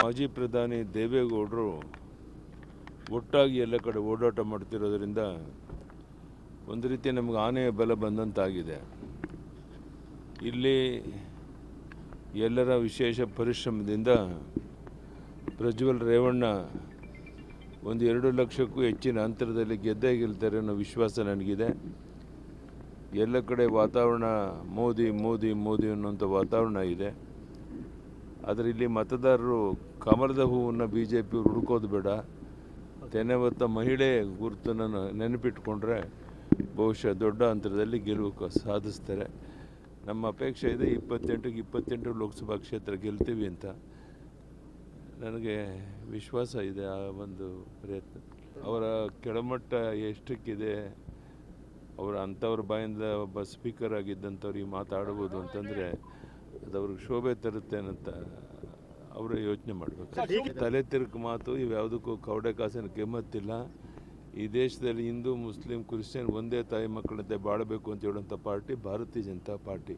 ಮಾಜಿ ಪ್ರಧಾನಿ ದೇವೇಗೌಡರು ಒಟ್ಟಾಗಿ ಎಲ್ಲ ಕಡೆ ಓಡಾಟ ಮಾಡ್ತಿರೋದ್ರಿಂದ ಒಂದು ರೀತಿ ನಮಗೆ ಆನೆಯ ಬಲ ಬಂದಂತಾಗಿದೆ. ಇಲ್ಲಿ ಎಲ್ಲರ ವಿಶೇಷ ಪರಿಶ್ರಮದಿಂದ ಪ್ರಜ್ವಲ್ ರೇವಣ್ಣ ಒಂದು ಎರಡು ಲಕ್ಷಕ್ಕೂ ಹೆಚ್ಚಿನ ಅಂತರದಲ್ಲಿ ಗೆದ್ದೇ ಗೆಲ್ತಾರೆ ಅನ್ನೋ ವಿಶ್ವಾಸ ನನಗಿದೆ. ಎಲ್ಲ ಕಡೆ ವಾತಾವರಣ ಮೋದಿ ಮೋದಿ ಮೋದಿ ಅನ್ನೋಂಥ ವಾತಾವರಣ ಇದೆ. ಆದರೆ ಇಲ್ಲಿ ಮತದಾರರು ಕಮಲದ ಹೂವನ್ನು ಬಿ ಜೆ ಪಿ ಹುಡುಕೋದು ಬೇಡ. ತೆನೆ ಹೊತ್ತ ಮಹಿಳೆ ಗುರುತನ್ನು ನೆನಪಿಟ್ಕೊಂಡ್ರೆ ಬಹುಶಃ ದೊಡ್ಡ ಅಂತರದಲ್ಲಿ ಗೆಲುವು ಸಾಧಿಸ್ತಾರೆ. ನಮ್ಮ ಅಪೇಕ್ಷೆ ಇದೆ ಇಪ್ಪತ್ತೆಂಟಿಗೆ ಇಪ್ಪತ್ತೆಂಟು ಲೋಕಸಭಾ ಕ್ಷೇತ್ರ ಗೆಲ್ತೀವಿ ಅಂತ. ನನಗೆ ವಿಶ್ವಾಸ ಇದೆ ಆ ಒಂದು ಪ್ರಯತ್ನ. ಅವರ ಕೆಳಮಟ್ಟ ಎಷ್ಟಕ್ಕಿದೆ ಅವರ ಅಂಥವ್ರ ಬಾಯಿಂದ ಒಬ್ಬ ಸ್ಪೀಕರ್ ಆಗಿದ್ದಂಥವ್ರಿಗೆ ಮಾತಾಡ್ಬೋದು ಅಂತಂದರೆ ಅದು ಅವ್ರಿಗೆ ಶೋಭೆ ತರುತ್ತೆ ಅಂತ ಅವರೇ ಯೋಚನೆ ಮಾಡಬೇಕು. ತಲೆ ತಿರುಕು ಮಾತು ಇವ್ಯಾವುದಕ್ಕೂ ಕೌಡೆ ಕಾಸಿನ ಕೆಮ್ಮತ್ತಿಲ್ಲ. ಈ ದೇಶದಲ್ಲಿ ಹಿಂದೂ ಮುಸ್ಲಿಂ ಕ್ರಿಶ್ಚಿಯನ್ ಒಂದೇ ತಾಯಿ ಮಕ್ಕಳಂತೆ ಬಾಳಬೇಕು ಅಂತ ಹೇಳುವಂಥ ಪಾರ್ಟಿ ಭಾರತೀಯ ಜನತಾ ಪಾರ್ಟಿ.